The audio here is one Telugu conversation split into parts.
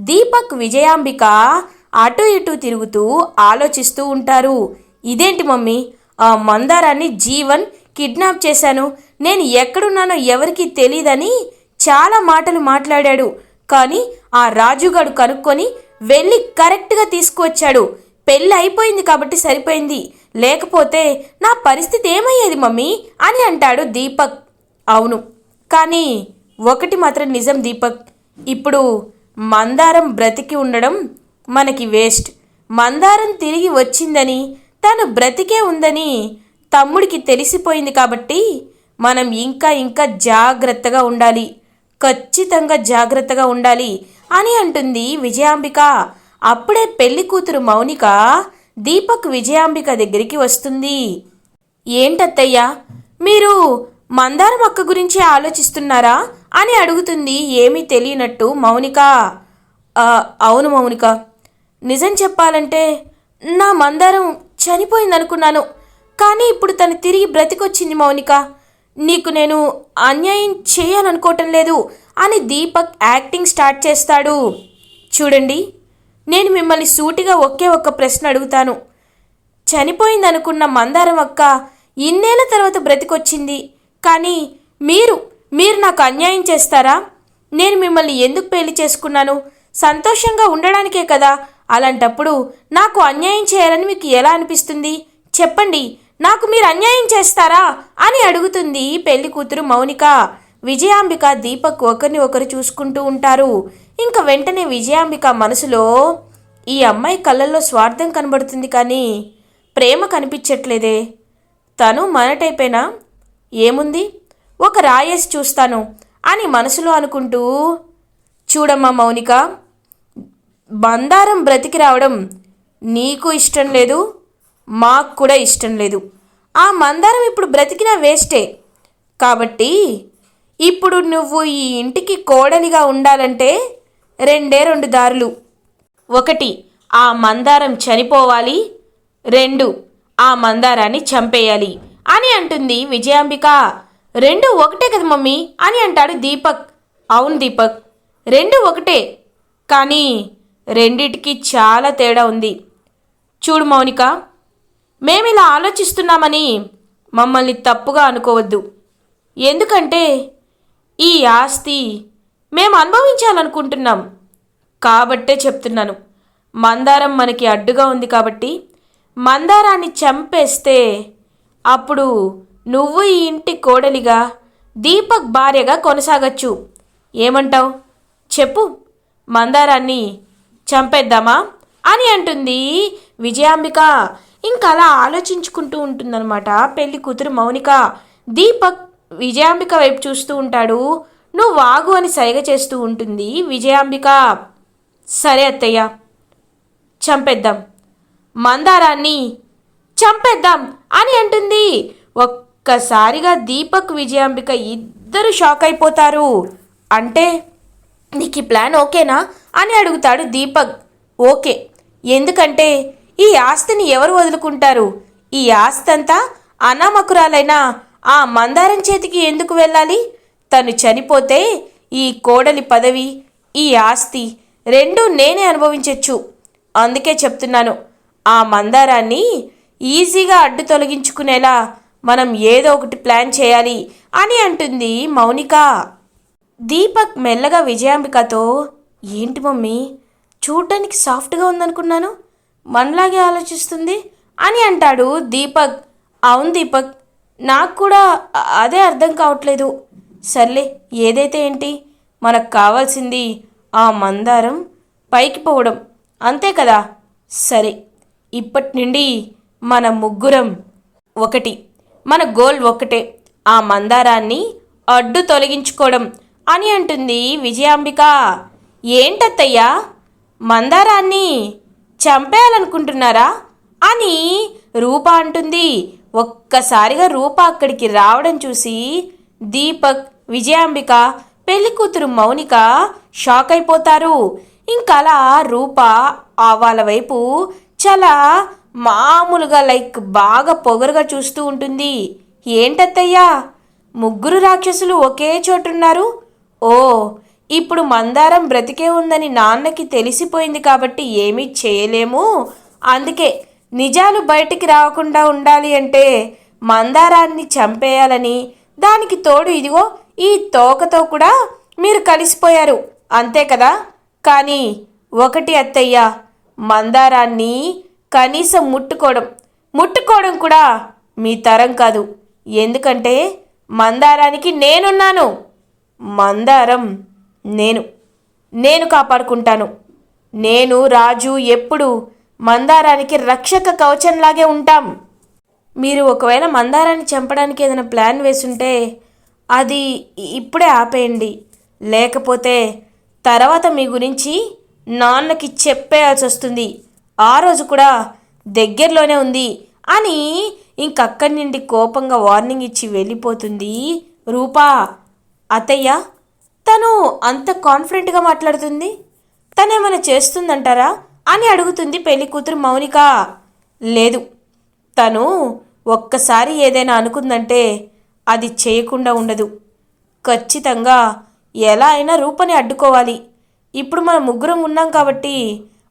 దీపక్ విజయాంబిక అటు ఇటు తిరుగుతూ ఆలోచిస్తూ ఉంటారు. ఇదేంటి మమ్మీ? ఆ మందారాన్ని జీవన్ కిడ్నాప్ చేశాను. నేను ఎక్కడున్నానో ఎవరికి తెలియదని చాలా మాటలు మాట్లాడాడు. కానీ ఆ రాజుగాడు కనుక్కొని వెళ్ళి కరెక్ట్గా తీసుకువచ్చాడు. పెళ్ళి అయిపోయింది కాబట్టి సరిపోయింది. లేకపోతే నా పరిస్థితి ఏమయ్యేది మమ్మీ? అని అంటాడు దీపక్. అవును. కానీ ఒకటి మాత్రం నిజం దీపక్. ఇప్పుడు మందారం బ్రతికి ఉండడం మనకి వేస్ట్. మందారం తిరిగి వచ్చిందని తను బ్రతికే ఉందని తమ్ముడికి తెలిసిపోయింది కాబట్టి మనం ఇంకా ఇంకా జాగ్రత్తగా ఉండాలి. ఖచ్చితంగా జాగ్రత్తగా ఉండాలి అని అంటుంది విజయాంబిక. అప్పుడే పెళ్ళి కూతురు మౌనిక దీపక్ విజయాంబిక దగ్గరికి వస్తుంది. ఏంటత్తయ్యా మీరు మందారం అక్క గురించి ఆలోచిస్తున్నారా? అని అడుగుతుంది ఏమీ తెలియనట్టు మౌనిక. అవును మౌనిక. నిజం చెప్పాలంటే నా మందారం చనిపోయిందనుకున్నాను. కానీ ఇప్పుడు తను తిరిగి బ్రతికొచ్చింది మౌనిక. నీకు నేను అన్యాయం చేయాలనుకోవటం లేదు అని దీపక్ యాక్టింగ్ స్టార్ట్ చేస్తాడు. చూడండి నేను మిమ్మల్ని సూటిగా ఒకే ఒక్క ప్రశ్న అడుగుతాను. చనిపోయిందనుకున్న మందారం అక్క ఇన్నేళ్ళ తర్వాత బ్రతికొచ్చింది. కానీ మీరు మీరు నాకు అన్యాయం చేస్తారా? నేను మిమ్మల్ని ఎందుకు పెళ్ళి చేసుకున్నాను? సంతోషంగా ఉండడానికే కదా. అలాంటప్పుడు నాకు అన్యాయం చేయాలని మీకు ఎలా అనిపిస్తుంది? చెప్పండి. నాకు మీరు అన్యాయం చేస్తారా? అని అడుగుతుంది పెళ్ళి కూతురు మౌనిక. విజయాంబిక దీపక్ ఒకరిని ఒకరు చూసుకుంటూ ఉంటారు. ఇంకా వెంటనే విజయాంబిక మనసులో ఈ అమ్మాయి కళ్ళల్లో స్వార్థం కనబడుతుంది కానీ ప్రేమ కనిపించట్లేదే. తను మన టైపేనా? ఏముంది? ఒక రాయేసి చూస్తాను అని మనసులో అనుకుంటూ చూడమ్మా మౌనిక బందారం బ్రతికి రావడం నీకు ఇష్టం లేదు మాకు కూడా ఇష్టం లేదు. ఆ మందారం ఇప్పుడు బ్రతికినా వేస్టే. కాబట్టి ఇప్పుడు నువ్వు ఈ ఇంటికి కోడలిగా ఉండాలంటే రెండే రెండు దారులు. ఒకటి ఆ మందారం చనిపోవాలి. రెండు ఆ మందారాన్ని చంపేయాలి. అని అంటుంది విజయాంబిక. రెండు ఒకటే కదా మమ్మీ అని అంటాడు దీపక్. అవును దీపక్. రెండు ఒకటే. కానీ రెండిటికి చాలా తేడా ఉంది. చూడు మౌనిక మేమిలా ఆలోచిస్తున్నామని మమ్మల్ని తప్పుగా అనుకోవద్దు. ఎందుకంటే ఈ ఆస్తి మేము అనుభవించాలనుకుంటున్నాం. కాబట్టే చెప్తున్నాను. మందారం మనకి అడ్డుగా ఉంది కాబట్టి మందారాన్ని చంపేస్తే అప్పుడు నువ్వు ఈ ఇంటి కోడలిగా దీపక్ భార్యగా కొనసాగచ్చు. ఏమంటావు? చెప్పు. మందారాన్ని చంపేద్దామా? అని అంటుంది విజయాంబిక. ఇంకా అలా ఆలోచించుకుంటూ ఉంటుందన్నమాట. పెళ్ళి కూతురు మౌనిక. దీపక్ విజయాంబిక వైపు చూస్తూ ఉంటాడు. నువ్వు వాగు అని సైగ చేస్తూ ఉంటుంది విజయాంబిక. సరే అత్తయ్య. చంపేద్దాం. మందారాన్ని చంపేద్దాం. అని అంటుంది. ఒక్కసారిగా దీపక్ విజయాంబిక ఇద్దరు షాక్ అయిపోతారు. అంటే నీకు ఈ ప్లాన్ ఓకేనా అని అడుగుతాడు దీపక్. ఓకే. ఎందుకంటే ఈ ఆస్తిని ఎవరు వదులుకుంటారు? ఈ ఆస్తి అంతా అనామకురాలైన ఆ మందారం చేతికి ఎందుకు వెళ్ళాలి? తను చనిపోతే ఈ కోడలి పదవి ఈ ఆస్తి రెండూ నేనే అనుభవించవచ్చు అందుకే చెప్తున్నాను ఆ మందారాన్ని ఈజీగా అడ్డు తొలగించుకునేలా మనం ఏదో ఒకటి ప్లాన్ చేయాలి అని అంటుంది మౌనిక. దీపక్ మెల్లగా విజయాంబికతో ఏంటి మమ్మీ చూడ్డానికి సాఫ్ట్గా ఉందనుకున్నాను? మనలాగే ఆలోచిస్తుంది? అని అంటాడు దీపక్. అవును దీపక్ నాకు కూడా అదే అర్థం కావట్లేదు. సర్లే ఏదైతే ఏంటి? మనకు కావాల్సింది ఆ మందారం పైకి పోవడం. అంతే కదా? సరే ఇప్పటి నుండి మన ముగ్గురం ఒకటి. మన గోల్ ఒకటే ఆ మందారాన్ని అడ్డు తొలగించుకోవడం అని అంటుంది విజయాంబిక. ఏంటత్తయ్యా? మందారాన్ని చంపేయాలనుకుంటున్నారా? అని రూప అంటుంది. ఒక్కసారిగా రూప అక్కడికి రావడం చూసి దీపక్ విజయాంబిక పెళ్ళి కూతురు మౌనిక షాక్ అయిపోతారు ఇంకలా రూప ఆ వాళ్ళ వైపు చాలా మామూలుగా లైక్ బాగా పొగరుగా చూస్తూ ఉంటుంది. ఏంటత్తయ్యా? ముగ్గురు రాక్షసులు ఒకే చోటున్నారు? ఓ ఇప్పుడు మందారం బ్రతికే ఉందని నాన్నకి తెలిసిపోయింది కాబట్టి ఏమీ చేయలేము. అందుకే నిజాలు బయటికి రాకుండా ఉండాలి అంటే మందారాన్ని చంపేయాలని దానికి తోడు ఇదిగో ఈ తోకతో కూడా మీరు కలిసిపోయారు. అంతే కదా? కానీ ఒకటి అత్తయ్య మందారాన్ని కనీసం ముట్టుకోవడం. ముట్టుకోవడం కూడా మీ తరం కాదు. ఎందుకంటే మందారానికి నేనున్నాను. మందారం నేను. నేను కాపాడుకుంటాను. నేను రాజు ఎప్పుడు మందారానికి రక్షక కవచంలాగే ఉంటాం. మీరు ఒకవేళ మందారాన్ని చంపడానికి ఏదైనా ప్లాన్ వేసుంటే అది ఇప్పుడే ఆపేయండి. లేకపోతే తర్వాత మీ గురించి నాన్నకి చెప్పేయాల్సి వస్తుంది ఆ రోజు కూడా దగ్గరలోనే ఉంది అని ఇంకక్కడి నుండి కోపంగా వార్నింగ్ ఇచ్చి వెళ్ళిపోతుంది రూపా. అత్తయ్య తను అంత కాన్ఫిడెంట్గా మాట్లాడుతుంది? తనేమైనా చేస్తుందంటారా? అని అడుగుతుంది పెళ్ళి కూతురు మౌనిక. లేదు తను ఒక్కసారి ఏదైనా అనుకుందంటే అది చేయకుండా ఉండదు. ఖచ్చితంగా ఎలా అయినా రూపని అడ్డుకోవాలి. ఇప్పుడు మనం ముగ్గురం ఉన్నాం కాబట్టి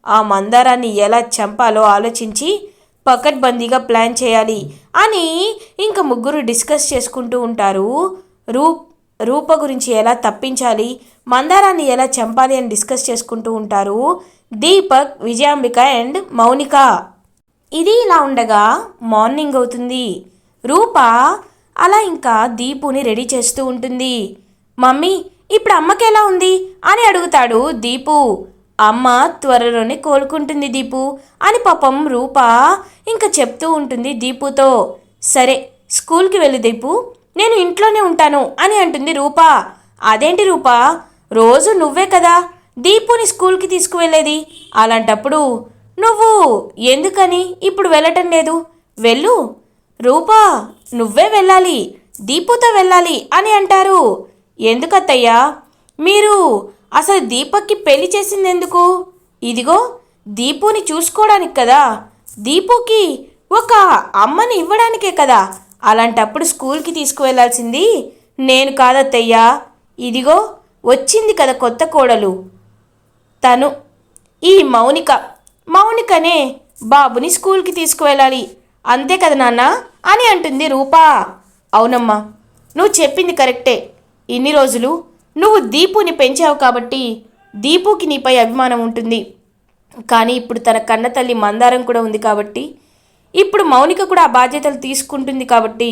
ఆ మందారాన్ని ఎలా చంపాలో ఆలోచించి పకడ్బందీగా ప్లాన్ చేయాలి అని ఇంకా ముగ్గురు డిస్కస్ చేసుకుంటూ ఉంటారు. రూప్ రూప గురించి ఎలా తప్పించాలి మందారాన్ని ఎలా చంపాలి అని డిస్కస్ చేసుకుంటూ ఉంటారు దీపక్ విజయాంబిక అండ్ మౌనిక. ఇది ఇలా ఉండగా మార్నింగ్ అవుతుంది. రూప అలా ఇంకా దీపుని రెడీ చేస్తూ ఉంటుంది. మమ్మీ ఇప్పుడు అమ్మకి ఎలా ఉంది? అని అడుగుతాడు దీపు. అమ్మ త్వరలోనే కోలుకుంటుంది దీపు అని పాపం రూప ఇంకా చెప్తూ ఉంటుంది దీపుతో సరే స్కూల్కి వెళ్ళు దీపు నేను ఇంట్లోనే ఉంటాను అని అంటుంది రూప. అదేంటి రూప? రోజు నువ్వే కదా దీపుని స్కూల్కి తీసుకువెళ్ళేది? అలాంటప్పుడు నువ్వు ఎందుకని ఇప్పుడు వెళ్ళటం లేదు? వెళ్ళు. రూపా నువ్వే వెళ్ళాలి దీపుతో వెళ్ళాలి అని అంటారు. ఎందుకత్తయ్యా? మీరు అసలు దీపక్కి పెళ్ళి చేసింది ఎందుకు ఇదిగో దీపుని చూసుకోవడానికి కదా. దీపుకి ఒక అమ్మని ఇవ్వడానికే కదా. అలాంటప్పుడు స్కూల్కి తీసుకువెళ్ళాల్సింది నేను కాదత్తయ్యా. ఇదిగో వచ్చింది కదా కొత్త కోడలు. తను ఈ మౌనిక. మౌనికనే బాబుని స్కూల్కి తీసుకువెళ్ళాలి. అంతే కదా నాన్న? అని అంటుంది రూపా. అవునమ్మా నువ్వు చెప్పింది కరెక్టే. ఇన్ని రోజులు నువ్వు దీపుని పెంచావు కాబట్టి దీపుకి నీపై అభిమానం ఉంటుంది. కానీ ఇప్పుడు తన కన్న తల్లి మందారం కూడా ఉంది కాబట్టి ఇప్పుడు మౌనిక కూడా ఆ బాధ్యతలు తీసుకుంటుంది కాబట్టి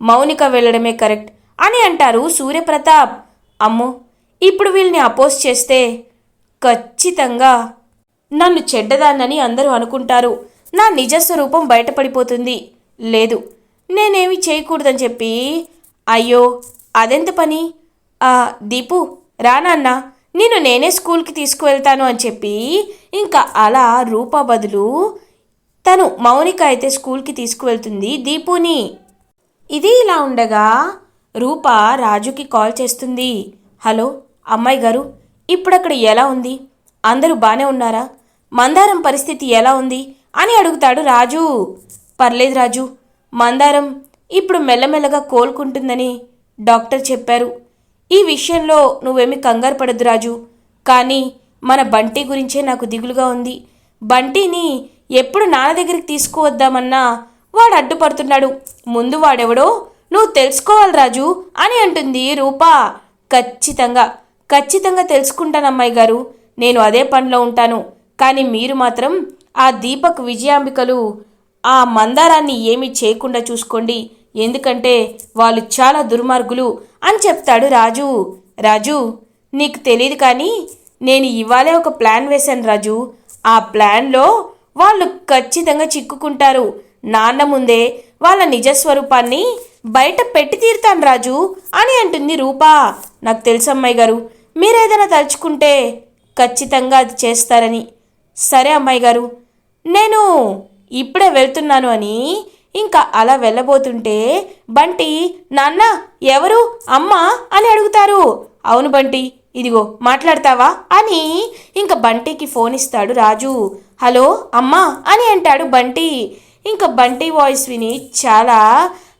మౌనిక వెళ్ళడమే కరెక్ట్ అని అంటారు సూర్యప్రతాప్. అమ్మో ఇప్పుడు వీళ్ళని అపోజ్ చేస్తే ఖచ్చితంగా నన్ను చెడ్డదాన్నని అందరూ అనుకుంటారు. నా నిజస్వరూపం బయటపడిపోతుంది. లేదు నేనేమి చేయకూడదని చెప్పి అయ్యో అదెంత పని? దీపు రానన్నా నేను నేనే స్కూల్కి తీసుకువెళ్తాను అని చెప్పి ఇంకా అలా రూపా బదులు తను మౌనిక అయితే స్కూల్కి తీసుకువెళ్తుంది దీపుని. ఇది ఇలా ఉండగా రూప రాజుకి కాల్ చేస్తుంది. హలో అమ్మాయి గారు ఇప్పుడక్కడ ఎలా ఉంది? అందరూ బాగానే ఉన్నారా? మందారం పరిస్థితి ఎలా ఉంది? అని అడుగుతాడు రాజు. పర్లేదు రాజు మందారం ఇప్పుడు మెల్లమెల్లగా కోలుకుంటుందని డాక్టర్ చెప్పారు. ఈ విషయంలో నువ్వేమి కంగారు పడద్దు రాజు. కానీ మన బంటి గురించే నాకు దిగులుగా ఉంది. బంటిని ఎప్పుడు నాన్న దగ్గరికి తీసుకువద్దామన్నా వాడు అడ్డుపడుతున్నాడు. ముందు వాడెవడో నువ్వు తెలుసుకోవాలి రాజు అని అంటుంది రూపా. ఖచ్చితంగా ఖచ్చితంగా తెలుసుకుంటాను అమ్మాయి గారు. నేను అదే పనిలో ఉంటాను. కానీ మీరు మాత్రం ఆ దీపక్ విజయాంబికలు ఆ మందారాన్ని ఏమీ చేయకుండా చూసుకోండి. ఎందుకంటే వాళ్ళు చాలా దుర్మార్గులు అని చెప్తాడు రాజు. రాజు నీకు తెలియదు కానీ నేను ఇవాళే ఒక ప్లాన్ వేశాను రాజు. ఆ ప్లాన్లో వాళ్ళు ఖచ్చితంగా చిక్కుకుంటారు. నాన్న ముందే వాళ్ళ నిజస్వరూపాన్ని బయట పెట్టి తీరుతాను రాజు అని అంటుంది రూపా. నాకు తెలుసు అమ్మాయి గారు మీరేదైనా తలుచుకుంటే ఖచ్చితంగా అది చేస్తారని. సరే అమ్మాయి గారు నేను ఇప్పుడే వెళ్తున్నాను అని ఇంకా అలా వెళ్ళబోతుంటే బంటి నాన్న ఎవరు? అమ్మ? అని అడుగుతారు. అవును బంటి ఇదిగో మాట్లాడతావా? అని ఇంకా బంటికి ఫోన్ ఇస్తాడు రాజు. హలో అమ్మా? అని అంటాడు బంటి. ఇంకా బంటి వాయిస్ విని చాలా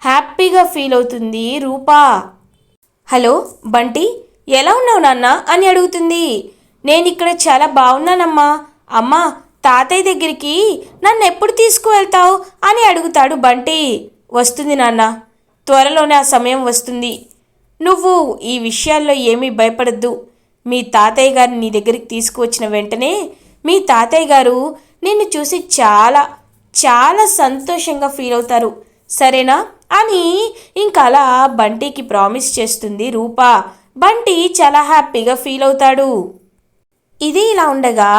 హ్యాపీగా ఫీల్ అవుతుంది రూపా. హలో బంటి ఎలా ఉన్నావు నాన్న? అని అడుగుతుంది. నేను ఇక్కడ చాలా బాగున్నానమ్మా. అమ్మా తాతయ్య దగ్గరికి నన్ను ఎప్పుడు తీసుకువెళ్తావు అని అడుగుతాడు బంటి. వస్తుంది నాన్న త్వరలోనే ఆ సమయం వస్తుంది. నువ్వు ఈ విషయాల్లో ఏమీ భయపడద్దు. మీ తాతయ్య గారిని నీ దగ్గరికి తీసుకువచ్చిన వెంటనే మీ తాతయ్య గారు నిన్ను చూసి చాలా చాలా సంతోషంగా ఫీల్ అవుతారు. సరేనా? అని ఇంకలా అలా బంటికి ప్రామిస్ చేస్తుంది రూపా. బంటి చాలా హ్యాపీగా ఫీల్ అవుతాడు. ఇది ఇలా ఉండగా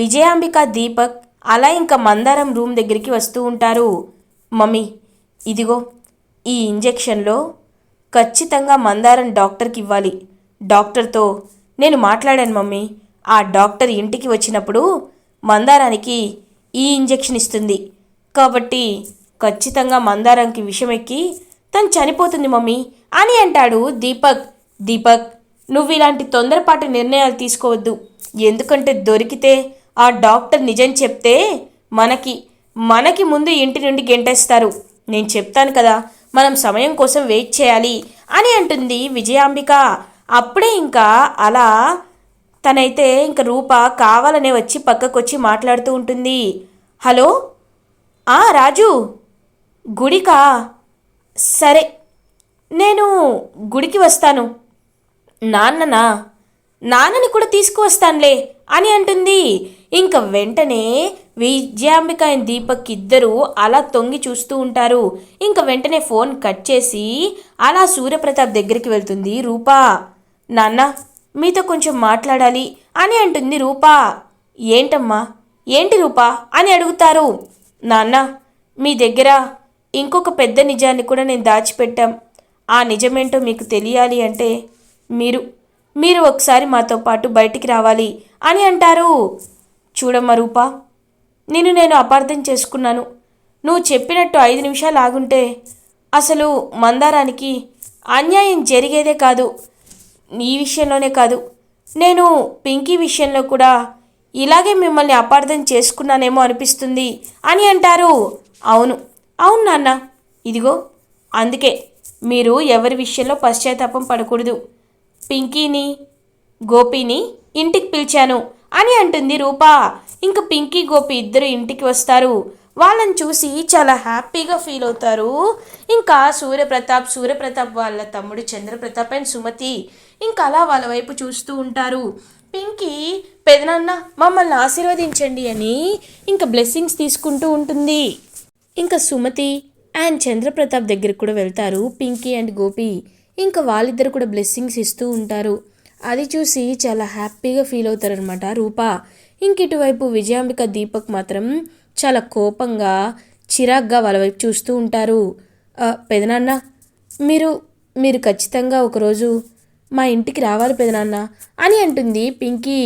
విజయాంబిక దీపక్ అలా ఇంకా మందారం రూమ్ దగ్గరికి వస్తూ ఉంటారు. మమ్మీ ఇదిగో ఈ ఇంజెక్షన్లో ఖచ్చితంగా మందారం డాక్టర్కి ఇవ్వాలి. డాక్టర్తో నేను మాట్లాడాను మమ్మీ. ఆ డాక్టర్ ఇంటికి వచ్చినప్పుడు మందారానికి ఈ ఇంజెక్షన్ ఇస్తుంది. కాబట్టి ఖచ్చితంగా మందారంకి విషం ఎక్కి తను చనిపోతుంది మమ్మీ అని అంటాడు దీపక్. దీపక్ నువ్వు ఇలాంటి తొందరపాటు నిర్ణయాలు తీసుకోవద్దు. ఎందుకంటే దొరికితే ఆ డాక్టర్ నిజం చెప్తే మనకి మనకి ముందు ఇంటి నుండి గెంటేస్తారు. నేను చెప్తాను కదా మనం సమయం కోసం వెయిట్ చేయాలి అని అంటుంది విజయాంబిక. అప్పుడే ఇంకా అలా తనైతే ఇంక రూప కావాలనే వచ్చి పక్కకొచ్చి మాట్లాడుతూ ఉంటుంది. హలో? ఆ రాజు? గుడికా? సరే నేను గుడికి వస్తాను. నాన్ననా? నాన్నని కూడా తీసుకువస్తానులే అని అంటుంది ఇంక వెంటనే విజయాంబిక అండ్ దీపక్ ఇద్దరు అలా తొంగి చూస్తూ ఉంటారు. ఇంక వెంటనే ఫోన్ కట్ చేసి అలా సూర్యప్రతాప్ దగ్గరికి వెళ్తుంది రూపా. నాన్న మీతో కొంచెం మాట్లాడాలి అని అంటుంది రూపా. ఏంటమ్మా? ఏంటి రూపా? అని అడుగుతారు. నాన్న మీ దగ్గర ఇంకొక పెద్ద నిజాన్ని కూడా నేను దాచిపెట్టాం. ఆ నిజమేంటో మీకు తెలియాలి అంటే మీరు మీరు ఒకసారి మాతో పాటు బయటికి రావాలి అని అంటారు. చూడమ్మా రూపా. నిన్ను నేను అపార్థం చేసుకున్నాను. నువ్వు చెప్పినట్టు ఐదు నిమిషాలు ఆగుంటే అసలు మందారానికి అన్యాయం జరిగేదే కాదు. నీ విషయంలోనే కాదు. నేను పింకీ విషయంలో కూడా ఇలాగే మిమ్మల్ని అపార్థం చేసుకున్నానేమో అనిపిస్తుంది అని అంటారు. అవును. అవును నాన్న. ఇదిగో. అందుకే మీరు ఎవరి విషయంలో పశ్చాత్తాపం పడకూడదు. పింకీని గోపిని ఇంటికి పిలిచాను. అని అంటుంది రూపా. ఇంక పింకీ గోపి ఇద్దరు ఇంటికి వస్తారు. వాళ్ళని చూసి చాలా హ్యాపీగా ఫీల్ అవుతారు. ఇంకా సూర్యప్రతాప్ సూర్యప్రతాప్ వాళ్ళ తమ్ముడు చంద్రప్రతాప్ అండ్ సుమతి ఇంకా అలా వాళ్ళ వైపు చూస్తూ ఉంటారు. పింకీ పెదనాన్న మమ్మల్ని ఆశీర్వదించండి అని ఇంకా బ్లెస్సింగ్స్ తీసుకుంటూ ఉంటుంది. ఇంకా సుమతి అండ్ చంద్రప్రతాప్ దగ్గరికి కూడా వెళ్తారు పింకీ అండ్ గోపి. ఇంకా వాళ్ళిద్దరు కూడా బ్లెస్సింగ్స్ ఇస్తూ ఉంటారు. అది చూసి చాలా హ్యాపీగా ఫీల్ అవుతారనమాట రూపా ఇంక ఇటువైపు విజయాంబిక దీపక్ మాత్రం చాలా కోపంగా చిరాగ్గా వాళ్ళ వైపు చూస్తూ ఉంటారు. పెదనాన్న మీరు మీరు ఖచ్చితంగా ఒకరోజు మా ఇంటికి రావాలి పెదనాన్న అని అంటుంది పింకీ.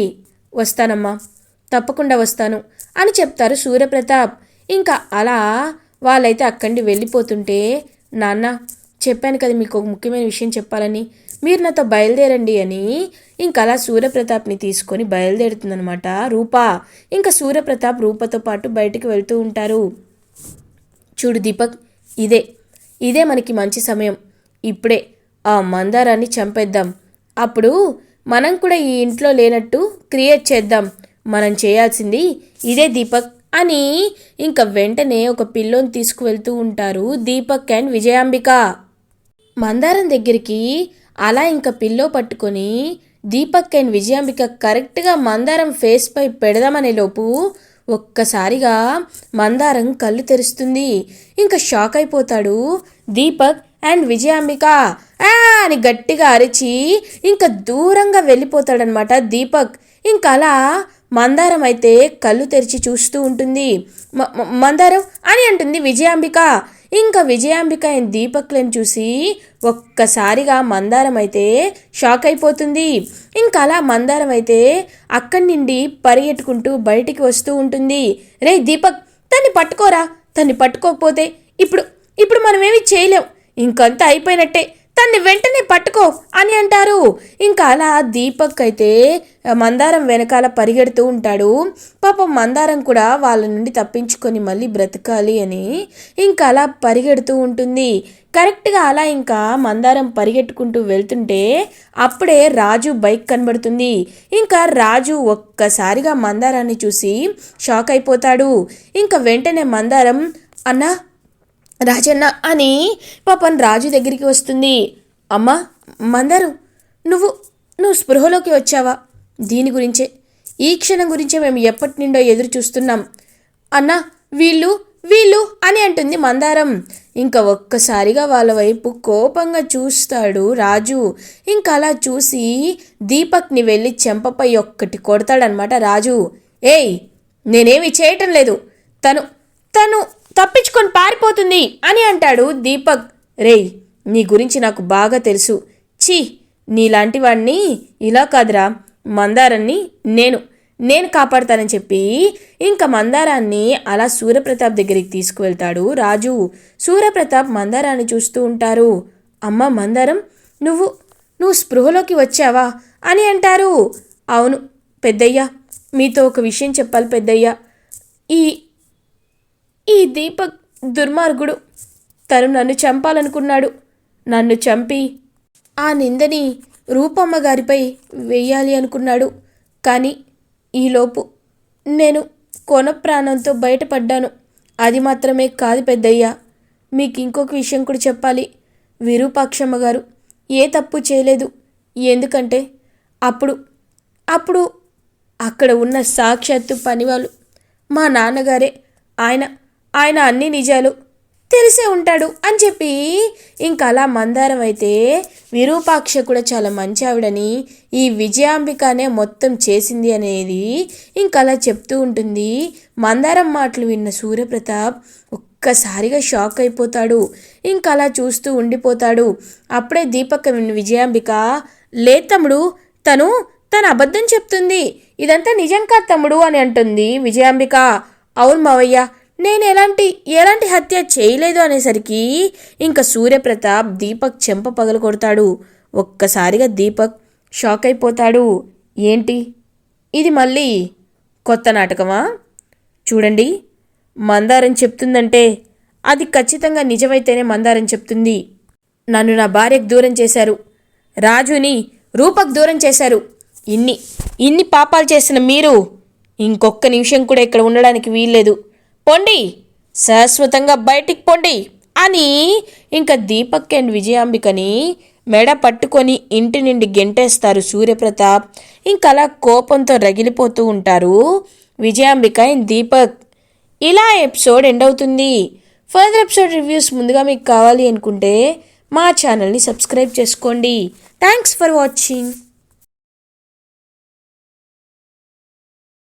వస్తానమ్మా తప్పకుండా వస్తాను అని చెప్తారు సూర్యప్రతాప్. ఇంకా అలా వాళ్ళైతే అక్కడి వెళ్ళిపోతుంటే నాన్న చెప్పాను కదా మీకు ఒక ముఖ్యమైన విషయం చెప్పాలని. మీరు నాతో బయలుదేరండి అని ఇంకా అలా సూర్యప్రతాప్ని తీసుకొని బయలుదేరుతుందనమాట రూపా ఇంకా సూర్యప్రతాప్ రూపతో పాటు బయటికి వెళ్తూ ఉంటారు. చూడు దీపక్ ఇదే ఇదే మనకి మంచి సమయం. ఇప్పుడే ఆ మందారాన్ని చంపేద్దాం. అప్పుడు మనం కూడా ఈ ఇంట్లో లేనట్టు క్రియేట్ చేద్దాం. మనం చేయాల్సింది ఇదే దీపక్ అని ఇంకా వెంటనే ఒక పిల్లోని తీసుకువెళ్తూ ఉంటారు దీపక్ అండ్ విజయాంబిక. మందారం దగ్గరికి అలా ఇంకా పిల్లో పట్టుకొని దీపక్ అండ్ విజయాంబిక కరెక్ట్గా మందారం ఫేస్ పై పెడదామనే లోపు ఒక్కసారిగా మందారం కళ్ళు తెరుస్తుంది. ఇంకా షాక్ అయిపోతాడు దీపక్ అండ్ విజయాంబిక. "ఆ" అని గట్టిగా అరిచి ఇంకా దూరంగా వెళ్ళిపోతాడనమాట దీపక్. ఇంకా అలా మందారం అయితే కళ్ళు తెరిచి చూస్తూ ఉంటుంది. "మ- మందారం అని అంటుంది విజయాంబిక. ఇంకా విజయాంబిక అండ్ దీపక్లను చూసి ఒక్కసారిగా మందారం అయితే షాక్ అయిపోతుంది. ఇంకా అలా మందారం అయితే అక్కడి నుండి పరిగెట్టుకుంటూ బయటికి వస్తూ ఉంటుంది. రే దీపక్ తన్ని పట్టుకోరా? తన్ని పట్టుకోకపోతే ఇప్పుడు ఇప్పుడు మనమేమి చేయలేం. ఇంకంతా అయిపోయినట్టే. దాన్ని వెంటనే పట్టుకో అని అంటారు. ఇంకా అలా దీపక్ అయితే మందారం వెనకాల పరిగెడుతూ ఉంటాడు. పాపం మందారం కూడా వాళ్ళ నుండి తప్పించుకొని మళ్ళీ బ్రతకాలి అని ఇంకా అలా పరిగెడుతూ ఉంటుంది. కరెక్ట్గా అలా ఇంకా మందారం పరిగెట్టుకుంటూ వెళ్తుంటే అప్పుడే రాజు బైక్ కనబడుతుంది. ఇంకా రాజు ఒక్కసారిగా మందారాన్ని చూసి షాక్ అయిపోతాడు. ఇంకా వెంటనే మందారం అన్న రాజన్న అని పాపం రాజు దగ్గరికి వస్తుంది. అమ్మా మందారు నువ్వు నువ్వు స్పృహలోకి వచ్చావా? దీని గురించే. ఈ క్షణం గురించే మేము ఎప్పటి నుండో ఎదురు చూస్తున్నాం. అన్నా వీళ్ళు వీళ్ళు అని అంటుంది మందారం. ఇంకా ఒక్కసారిగా వాళ్ళ వైపు కోపంగా చూస్తాడు రాజు. ఇంకా అలా చూసి దీపక్ని వెళ్ళి చెంపపై ఒక్కటి కొడతాడనమాట రాజు. ఏయ్ నేనేమి చేయటం లేదు. తను తను తప్పించుకొని పారిపోతుంది అని అంటాడు దీపక్. రేయ్ నీ గురించి నాకు బాగా తెలుసు. ఛీ నీలాంటి వాడిని ఇలా కాదురా. మందారాన్ని నేను నేను కాపాడతానని చెప్పి ఇంకా మందారాన్ని అలా సూర్యప్రతాప్ దగ్గరికి తీసుకువెళ్తాడు రాజు. సూర్యప్రతాప్ మందారాన్ని చూస్తూ ఉంటారు. అమ్మ మందారం నువ్వు నువ్వు స్పృహలోకి వచ్చావా అని అంటారు. అవును పెద్దయ్య మీతో ఒక విషయం చెప్పాలి పెద్దయ్య. ఈ ఈ దీపక్ దుర్మార్గుడు తను నన్ను చంపాలనుకున్నాడు. నన్ను చంపి. ఆ నిందని రూపమ్మ గారిపై వెయ్యాలి అనుకున్నాడు. కానీ ఈలోపు నేను కొన ప్రాణంతో బయటపడ్డాను. అది మాత్రమే కాదు పెద్దయ్య. మీకు ఇంకొక విషయం కూడా చెప్పాలి. విరూపాక్షమ్మ గారు ఏ తప్పు చేయలేదు. ఎందుకంటే అప్పుడు అప్పుడు అక్కడ ఉన్న సాక్షాత్తు పనివాళ్ళు మా నాన్నగారే. ఆయన ఆయన అన్ని నిజాలు తెలిసే ఉంటాడు అని చెప్పి ఇంకా అలా మందారం అయితే విరూపాక్ష కూడా చాలా మంచి ఆవిడని ఈ విజయాంబికనే మొత్తం చేసింది అనేది ఇంకా అలా చెప్తూ ఉంటుంది. మందారం మాటలు విన్న సూర్యప్రతాప్ ఒక్కసారిగా షాక్ అయిపోతాడు. ఇంకా అలా చూస్తూ ఉండిపోతాడు. అప్పుడే దీపక విన్న విజయాంబిక లే తమ్ముడు తను తను అబద్ధం చెప్తుంది. ఇదంతా నిజం కాదు తమ్ముడు అని అంటుంది విజయాంబిక. అవును మావయ్య నేను ఎలాంటి ఎలాంటి హత్య చేయలేదు అనేసరికి ఇంకా సూర్యప్రతాప్ దీపక్ చెంప పగలు కొడతాడు. ఒక్కసారిగా దీపక్ షాక్ అయిపోతాడు. ఏంటి? ఇది మళ్ళీ కొత్త నాటకమా? చూడండి. మందారం చెప్తుందంటే అది ఖచ్చితంగా నిజమైతేనే మందారం చెప్తుంది. నన్ను నా భార్యకు దూరం చేశారు. రాజుని రూపక్ దూరం చేశారు. ఇన్ని ఇన్ని పాపాలు చేసిన మీరు ఇంకొక్క నిమిషం కూడా ఇక్కడ ఉండడానికి వీల్లేదు. పొండి శాశ్వతంగా బయటికి పొండి అని ఇంకా దీపక్ అండ్ విజయాంబికని మెడ పట్టుకొని ఇంటి నుండి గెంటేస్తారు సూర్యప్రతాప్. ఇంకా అలా కోపంతో రగిలిపోతూ ఉంటారు విజయాంబిక అండ్ దీపక్. ఇలా ఎపిసోడ్ ఎండ్ అవుతుంది. ఫర్దర్ ఎపిసోడ్ రివ్యూస్ ముందుగా మీకు కావాలి అనుకుంటే మా ఛానల్ని సబ్స్క్రైబ్ చేసుకోండి. Thanks for watching.